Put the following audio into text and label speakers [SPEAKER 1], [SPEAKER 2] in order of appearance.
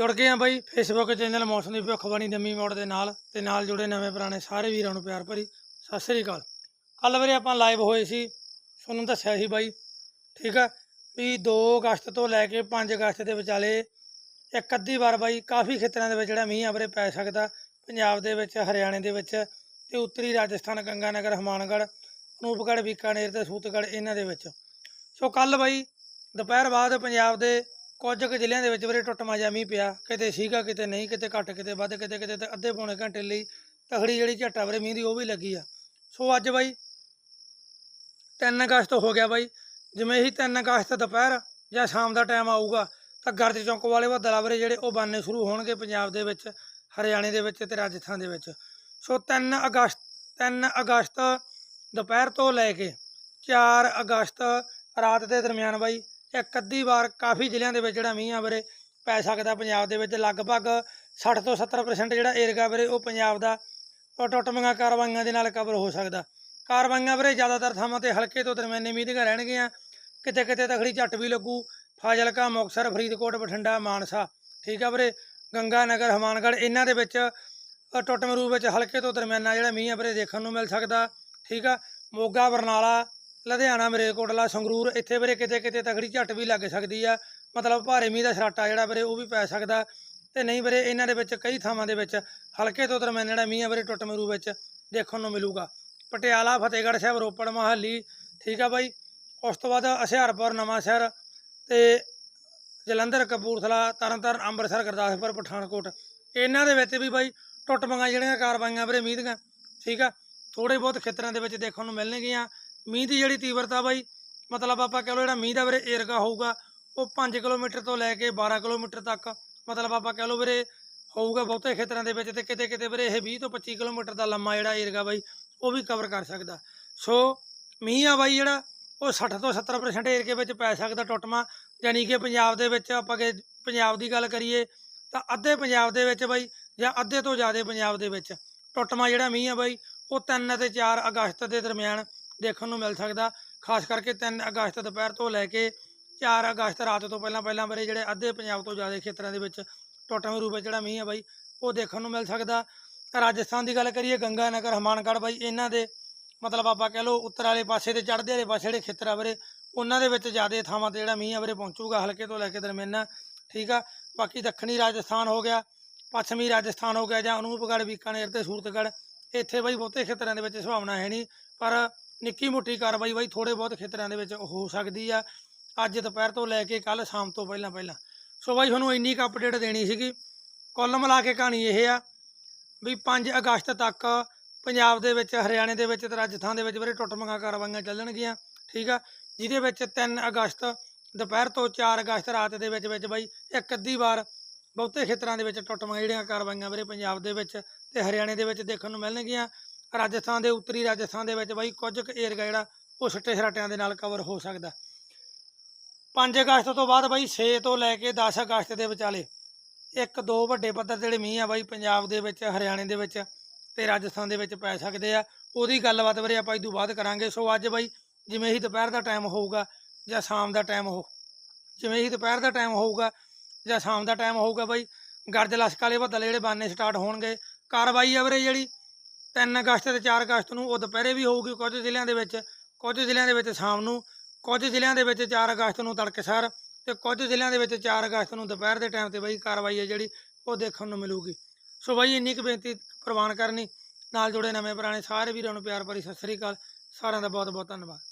[SPEAKER 1] ਜੁੜ ਗਏ ਆ ਬਾਈ ਫੇਸਬੁੱਕ ਚੈਨਲ ਮੌਸਮ ਦੀ ਭਵਿੱਖਬਾਣੀ ਦਮੀ ਮੋੜ ਦੇ ਨਾਲ ਤੇ ਨਾਲ ਜੁੜੇ ਨਵੇਂ ਪੁਰਾਣੇ ਸਾਰੇ ਵੀਰਾਂ ਨੂੰ ਪਿਆਰ ਭਰੀ ਸਤਿ ਸ੍ਰੀ ਅਕਾਲ। ਕੱਲ ਵੀਰੇ ਆਪਾਂ ਲਾਈਵ ਹੋਏ ਸੀ, ਤੁਹਾਨੂੰ ਦੱਸਿਆ ਸੀ ਬਾਈ, ਠੀਕ ਆ, ਵੀ 2 ਅਗਸਤ ਤੋਂ ਲੈ ਕੇ 5 ਅਗਸਤ ਦੇ ਵਿਚਾਲੇ ਇੱਕ ਅੱਧੀ ਵਾਰ ਬਾਈ ਕਾਫੀ ਖੇਤਰਾਂ ਦੇ ਵਿੱਚ ਜਿਹੜਾ ਮੀਂਹ ਆ ਪੈ ਸਕਦਾ, ਪੰਜਾਬ ਦੇ ਵਿੱਚ, ਹਰਿਆਣੇ ਦੇ ਵਿੱਚ ਤੇ ਉੱਤਰੀ ਰਾਜਸਥਾਨ, ਗੰਗਾਨਗਰ, ਹਮਾਨਗੜ੍ਹ ਅਨੂਪਗੜ੍ਹ ਬੀਕਾਨੇਰ ਤੇ ਸੂਤਗੜ੍ਹ ਇਹਨਾਂ ਦੇ ਵਿੱਚ। ਸੋ ਕੱਲ ਬਾਈ, ਦੁਪਹਿਰ ਬਾਅਦ ਪੰਜਾਬ ਦੇ ਕੁਝ ਕੁ ਜ਼ਿਲ੍ਹਿਆਂ ਦੇ ਵਿੱਚ ਵੀਰੇ ਟੁੱਟਮਾ ਜਿਹਾ ਮੀਂਹ ਪਿਆ, ਕਿਤੇ ਸੀਗਾ, ਕਿਤੇ ਨਹੀਂ, ਕਿਤੇ ਘੱਟ, ਕਿਤੇ ਵੱਧ, ਕਿਤੇ ਕਿਤੇ ਤੇ ਅੱਧੇ ਪੌਣੇ ਘੰਟੇ ਲਈ ਤਖੜੀ ਜਿਹੜੀ ਝੱਟਾ ਵੀਰੇ ਮੀਂਹ ਦੀ ਉਹ ਵੀ ਲੱਗੀ ਆ। ਸੋ ਅੱਜ ਬਾਈ 3 ਅਗਸਤ ਹੋ ਗਿਆ ਬਾਈ, ਜਿਵੇਂ ਹੀ 3 ਅਗਸਤ ਦੁਪਹਿਰ ਜਾਂ ਸ਼ਾਮ ਦਾ ਟਾਈਮ ਆਊਗਾ, ਤਾਂ ਗਰਜ ਚੌਂਕ ਵਾਲੇ ਬੱਦਲਾ ਵੀਰੇ ਜਿਹੜੇ ਉਹ ਬਣਨੇ ਸ਼ੁਰੂ ਹੋਣਗੇ ਪੰਜਾਬ ਦੇ ਵਿੱਚ, ਹਰਿਆਣੇ ਦੇ ਵਿੱਚ ਤੇ ਰਾਜਸਥਾਨ ਦੇ ਵਿੱਚ। ਸੋ 3 ਅਗਸਤ 3 ਅਗਸਤ ਦੁਪਹਿਰ ਤੋਂ ਲੈ ਕੇ 4 ਅਗਸਤ ਰਾਤ ਦੇ ਦਰਮਿਆਨ ਬਾਈ ਇੱਕ ਅੱਧੀ ਵਾਰ ਕਾਫੀ ਜ਼ਿਲ੍ਹਿਆਂ ਦੇ ਵਿੱਚ ਜਿਹੜਾ ਮੀਂਹ ਆ ਵੀਰੇ ਪੈ ਸਕਦਾ ਪੰਜਾਬ ਦੇ ਵਿੱਚ। ਲਗਭਗ 60 ਤੋਂ 70% ਜਿਹੜਾ ਏਰੀਆ ਵੀਰੇ ਉਹ ਪੰਜਾਬ ਦਾ ਟੁੱਟਮੀਆਂ ਕਾਰਵਾਈਆਂ ਦੇ ਨਾਲ ਕਵਰ ਹੋ ਸਕਦਾ। ਕਾਰਵਾਈਆਂ ਵੀਰੇ ਜ਼ਿਆਦਾਤਰ ਥਾਵਾਂ ਤੇ ਹਲਕੇ ਤੋਂ ਦਰਮਿਆਨੇ ਮੀਂਹ ਦੀਆਂ ਰਹਿਣਗੀਆਂ। ਕਿਤੇ ਕਿਤੇ ਤਖੜੀ ਝੱਟ ਵੀ ਲੱਗੂ। ਫਾਜ਼ਿਲਕਾ ਮੁਕਤਸਰ ਫਰੀਦਕੋਟ ਬਠਿੰਡਾ ਮਾਨਸਾ ਠੀਕ ਆ ਵੀਰੇ। ਗੰਗਾ ਨਗਰ ਹਮਾਨਗੜ੍ਹ ਇਹਨਾਂ ਦੇ ਵਿੱਚ ਅ, ਰੂਪ ਵਿੱਚ ਹਲਕੇ ਤੋਂ ਦਰਮਿਆਨਾ ਜਿਹੜਾ ਮੀਂਹ ਆ ਵੀਰੇ ਦੇਖਣ ਨੂੰ ਮਿਲ ਸਕਦਾ। ਠੀਕ ਆ। ਮੋਗਾ ਬਰਨਾਲਾ ਲੁਧਿਆਣਾ, ਮਰੇਕੋਟਲਾ, ਸੰਗਰੂਰ, ਇੱਥੇ ਵੀਰੇ ਕਿਤੇ ਕਿਤੇ ਤਗੜੀ ਝੱਟ ਵੀ ਲੱਗ ਸਕਦੀ ਆ। ਮਤਲਬ ਭਾਰੇ ਮੀਂਹ ਦਾ ਛਰਾਟਾ ਜਿਹੜਾ ਵੀਰੇ ਉਹ ਵੀ ਪੈ ਸਕਦਾ। ਤੇ ਨਹੀਂ ਵੀਰੇ, ਇਹਨਾਂ ਦੇ ਵਿੱਚ ਕਈ ਥਾਵਾਂ ਦੇ ਵਿੱਚ ਹਲਕੇ ਤੋਂ ਦਰਮਿਆਨ ਜਿਹੜਾ ਮੀਂਹ ਆ ਵੀਰੇ ਟੁੱਟਵੇਂ ਰੂਪ ਵਿੱਚ ਦੇਖਣ ਨੂੰ ਮਿਲੂਗਾ। ਪਟਿਆਲਾ, ਫਤਿਹਗੜ੍ਹ ਸਾਹਿਬ, ਰੋਪੜ, ਮਹਾਲੀ, ਠੀਕ ਆ ਬਾਈ। ਉਸ ਤੋਂ ਬਾਅਦ ਹੁਸ਼ਿਆਰਪੁਰ ਨਵਾਂ ਸ਼ਹਿਰ ਤੇ ਜਲੰਧਰ, ਕਪੂਰਥਲਾ, ਤਰਨਤਾਰਨ, ਅੰਮ੍ਰਿਤਸਰ, ਗੁਰਦਾਸਪੁਰ, ਪਠਾਨਕੋਟ। ਇਹਨਾਂ ਦੇ ਵਿੱਚ ਵੀ ਬਾਈ ਟੁੱਟਵੀਆਂ ਜਿਹੜੀਆਂ ਕਾਰਵਾਈਆਂ ਵੀਰੇ ਮੀਂਹ ਦੀਆਂ, ਠੀਕ ਆ। ਥੋੜੇ ਬਹੁਤ ਖੇਤਰਾਂ ਦੇ ਵਿੱਚ ਦੇਖਣ ਨੂੰ ਮਿਲਣਗੀਆਂ। ਮੀਂਹ ਦੀ ਜਿਹੜੀ ਤੀਵਰਤਾ ਬਾਈ, ਮਤਲਬ ਆਪਾਂ ਕਹ ਲਓ ਜਿਹੜਾ ਮੀਂਹ ਦਾ ਵੀਰੇ ਏਰਗਾ ਹੋਊਗਾ, ਉਹ 5 ਕਿਲੋਮੀਟਰ ਤੋਂ ਲੈ ਕੇ 12 ਕਿਲੋਮੀਟਰ ਤੱਕ, ਮਤਲਬ ਆਪਾਂ ਕਹ ਲਓ ਵੀਰੇ ਹੋਊਗਾ ਬਹੁਤੇ ਖੇਤਰਾਂ ਦੇ ਵਿੱਚ ਤੇ ਕਿਤੇ ਕਿਤੇ ਵੀਰੇ ਇਹ 20 ਤੋਂ 25 ਕਿਲੋਮੀਟਰ ਦਾ ਲੰਮਾ ਜਿਹੜਾ ਏਰਗਾ ਬਾਈ, ਉਹ ਵੀ ਕਵਰ ਕਰ ਸਕਦਾ। ਸੋ ਮੀਂਹ ਆ ਬਾਈ ਜਿਹੜਾ, ਉਹ 60 ਤੋਂ 70% ਏਰੀਏ ਵਿੱਚ ਪੈ ਸਕਦਾ ਟੁੱਟਮਾ ਯਾਨੀ ਕਿ ਪੰਜਾਬ ਦੇ ਵਿੱਚ ਆਪਾਂ ਕਿ ਪੰਜਾਬ ਦੀ ਗੱਲ ਕਰੀਏ, ਤਾਂ ਅੱਧੇ ਪੰਜਾਬ ਦੇ ਵਿੱਚ ਬਾਈ, ਜਾਂ ਅੱਧੇ ਤੋਂ ਜ਼ਿਆਦਾ ਪੰਜਾਬ ਦੇ ਵਿੱਚ ਟੁੱਟਮਾ ਜਿਹੜਾ ਮੀਂਹ ਆ ਬਾਈ, ਉਹ 3 ਅਤੇ 4 ਅਗਸਤ ਦੇ ਦਰਮਿਆਨ ਦੇਖਣ ਨੂੰ ਮਿਲ ਸਕਦਾ। ਖਾਸ ਕਰਕੇ 3 ਅਗਸਤ ਦੁਪਹਿਰ ਤੋਂ ਲੈ ਕੇ 4 ਅਗਸਤ ਰਾਤ ਤੋਂ ਪਹਿਲਾਂ ਪਹਿਲਾਂ ਬਾਰੇ ਜਿਹੜੇ ਅੱਧੇ ਪੰਜਾਬ ਤੋਂ ਜ਼ਿਆਦਾ ਖੇਤਰਾਂ ਦੇ ਵਿੱਚ ਟੁੱਟਵੇਂ ਰੂਪ ਵਿੱਚ ਜਿਹੜਾ ਮੀਂਹ ਆ ਬਾਈ, ਉਹ ਦੇਖਣ ਨੂੰ ਮਿਲ ਸਕਦਾ। ਰਾਜਸਥਾਨ ਦੀ ਗੱਲ ਕਰੀਏ ਗੰਗਾ ਨਗਰ ਹਮਾਨਗੜ੍ਹ ਬਾਈ, ਇਹਨਾਂ ਦੇ ਮਤਲਬ ਆਪਾਂ ਕਹਿ ਲਓ ਉੱਤਰ ਵਾਲੇ ਪਾਸੇ ਤੇ ਚੜ੍ਹਦੇ ਵਾਲੇ ਪਾਸੇ ਜਿਹੜੇ ਖੇਤਰ ਆ ਵੀਰੇ ਉਹਨਾਂ ਦੇ ਵਿੱਚ ਜ਼ਿਆਦਾ ਥਾਵਾਂ ਤੇ ਜਿਹੜਾ ਮੀਂਹ ਆ ਵੀਰੇ ਪਹੁੰਚੂਗਾ, ਹਲਕੇ ਤੋਂ ਲੈ ਕੇ ਦਰਮਿਆਨਾ, ਠੀਕ ਆ? ਬਾਕੀ ਦੱਖਣੀ ਰਾਜਸਥਾਨ ਹੋ ਗਿਆ, ਪੱਛਮੀ ਰਾਜਸਥਾਨ ਹੋ ਗਿਆ ਜਾਂ ਅਨੂਪਗੜ੍ਹ, ਬੀਕਾਨੇਰ ਤੇ ਸੂਰਤਗੜ੍ਹ, ਇੱਥੇ ਬਈ ਬਹੁਤੇ ਖੇਤਰਾਂ ਦੇ ਵਿੱਚ ਸੰਭਾਵਨਾ ਹੈ ਨਹੀਂ, ਪਰ ਨਿੱਕੀ ਮੋਟੀ ਕਾਰਵਾਈ ਬਾਈ ਥੋੜੇ ਬਹੁਤ ਖੇਤਰਾਂ ਦੇ ਵਿੱਚ ਹੋ ਸਕਦੀ ਆ। ਅੱਜ ਦੁਪਹਿਰ ਤੋਂ ਲੈ ਕੇ ਕੱਲ ਸ਼ਾਮ ਤੋਂ ਪਹਿਲਾਂ ਪਹਿਲਾਂ ਸੋ ਬਾਈ, ਤੁਹਾਨੂੰ ਇੰਨੀ ਕੁ ਅਪਡੇਟ ਦੇਣੀ ਸੀਗੀ। ਕੁੱਲ ਮਿਲਾ ਕੇ ਕਹਾਣੀ ਇਹ ਆ ਵੀ 5 ਅਗਸਤ ਤੱਕ ਪੰਜਾਬ ਦੇ ਵਿੱਚ, ਹਰਿਆਣੇ ਦੇ ਵਿੱਚ ਤੇ ਰਾਜਸਥਾਨ ਦੇ ਵਿੱਚ ਵੀਰੇ ਟੁੱਟਮੀਆਂ ਕਾਰਵਾਈਆਂ ਚੱਲਣਗੀਆਂ, ਠੀਕ ਆ? ਜਿਹਦੇ ਵਿੱਚ 3 ਅਗਸਤ, ਦੁਪਹਿਰ ਤੋਂ 4 ਅਗਸਤ ਰਾਤ ਦੇ ਵਿੱਚ ਵਿੱਚ ਬਾਈ, ਇੱਕ ਅੱਧੀ ਵਾਰ ਬਹੁਤੇ ਖੇਤਰਾਂ ਦੇ ਵਿੱਚ ਟੁੱਟਮੀਆਂ ਜਿਹੜੀਆਂ ਕਾਰਵਾਈਆਂ ਵੀਰੇ ਪੰਜਾਬ ਦੇ ਵਿੱਚ ਤੇ ਹਰਿਆਣੇ ਦੇ ਵਿੱਚ ਦੇਖਣ ਨੂੰ ਮਿਲਣਗੀਆਂ। ਰਾਜਸਥਾਨ ਦੇ ਉੱਤਰੀ ਰਾਜਸਥਾਨ ਦੇ ਵਿੱਚ ਬਾਈ ਕੁਝ ਕੁ ਏਰੀਆ ਜਿਹੜਾ ਉਹ ਛਿੱਟੇ ਛਰਾਟਿਆਂ ਦੇ ਨਾਲ ਕਵਰ ਹੋ ਸਕਦਾ। 5 ਅਗਸਤ ਤੋਂ ਬਾਅਦ ਬਾਈ 6 ਤੋਂ ਲੈ ਕੇ 10 ਅਗਸਤ ਦੇ ਵਿਚਾਲੇ ਇੱਕ ਦੋ ਵੱਡੇ ਪੱਧਰ ਜਿਹੜੇ ਮੀਂਹ ਆ ਬਾਈ ਪੰਜਾਬ ਦੇ ਵਿੱਚ, ਹਰਿਆਣੇ ਦੇ ਵਿੱਚ ਤੇ ਰਾਜਸਥਾਨ ਦੇ ਵਿੱਚ ਪੈ ਸਕਦੇ ਆ। ਉਹਦੀ ਗੱਲਬਾਤ ਵੀਰੇ ਆਪਾਂ ਇਸ ਤੋਂ ਬਾਅਦ ਕਰਾਂਗੇ। ਸੋ ਅੱਜ ਬਾਈ ਜਿਵੇਂ ਹੀ ਦੁਪਹਿਰ ਦਾ ਟਾਈਮ ਹੋਊਗਾ ਜਾਂ ਸ਼ਾਮ ਦਾ ਟਾਈਮ ਹੋ ਜਿਵੇਂ ਹੀ ਦੁਪਹਿਰ ਦਾ ਟਾਈਮ ਹੋਊਗਾ ਜਾਂ ਸ਼ਾਮ ਦਾ ਟਾਈਮ ਹੋਊਗਾ ਬਾਈ ਗਰਜ ਲਸ਼ਕ ਵਾਲੇ ਬੱਦਲ ਜਿਹੜੇ ਬਾਨੇ ਸਟਾਰਟ ਹੋਣਗੇ। ਕਾਰਵਾਈ ਆ ਵੀਰੇ ਜਿਹੜੀ 3 ਅਗਸਤ ਤੇ 4 ਅਗਸਤ ਨੂੰ ਉਹ ਦੁਪਹਿਰੇ ਵੀ ਹੋਊਗੀ ਕੁਝ ਜ਼ਿਲ੍ਹਿਆਂ ਦੇ ਵਿੱਚ, ਕੁਝ ਜ਼ਿਲ੍ਹਿਆਂ ਦੇ ਵਿੱਚ ਸ਼ਾਮ ਨੂੰ, ਕੁਝ ਜ਼ਿਲ੍ਹਿਆਂ ਦੇ ਵਿੱਚ 4 ਅਗਸਤ ਨੂੰ ਤੜਕਸਰ ਤੇ ਕੁਝ ਜ਼ਿਲ੍ਹਿਆਂ ਦੇ ਵਿੱਚ 4 ਅਗਸਤ ਨੂੰ ਦੁਪਹਿਰ ਦੇ ਟਾਈਮ ਤੇ ਬਾਈ ਕਾਰਵਾਈ ਹੈ ਜਿਹੜੀ ਉਹ ਦੇਖਣ ਨੂੰ ਮਿਲੂਗੀ। ਸੋ ਬਾਈ ਇੰਨੀ ਕੁ ਬੇਨਤੀ ਪ੍ਰਵਾਨ ਕਰਨੀ, ਨਾਲ ਜੁੜੇ ਨਵੇਂ ਪੁਰਾਣੇ ਸਾਰੇ ਵੀਰਾਂ ਨੂੰ ਪਿਆਰ ਭਰੀ ਸਤਿ ਸ੍ਰੀ ਅਕਾਲ, ਸਾਰਿਆਂ ਦਾ ਬਹੁਤ ਬਹੁਤ ਧੰਨਵਾਦ।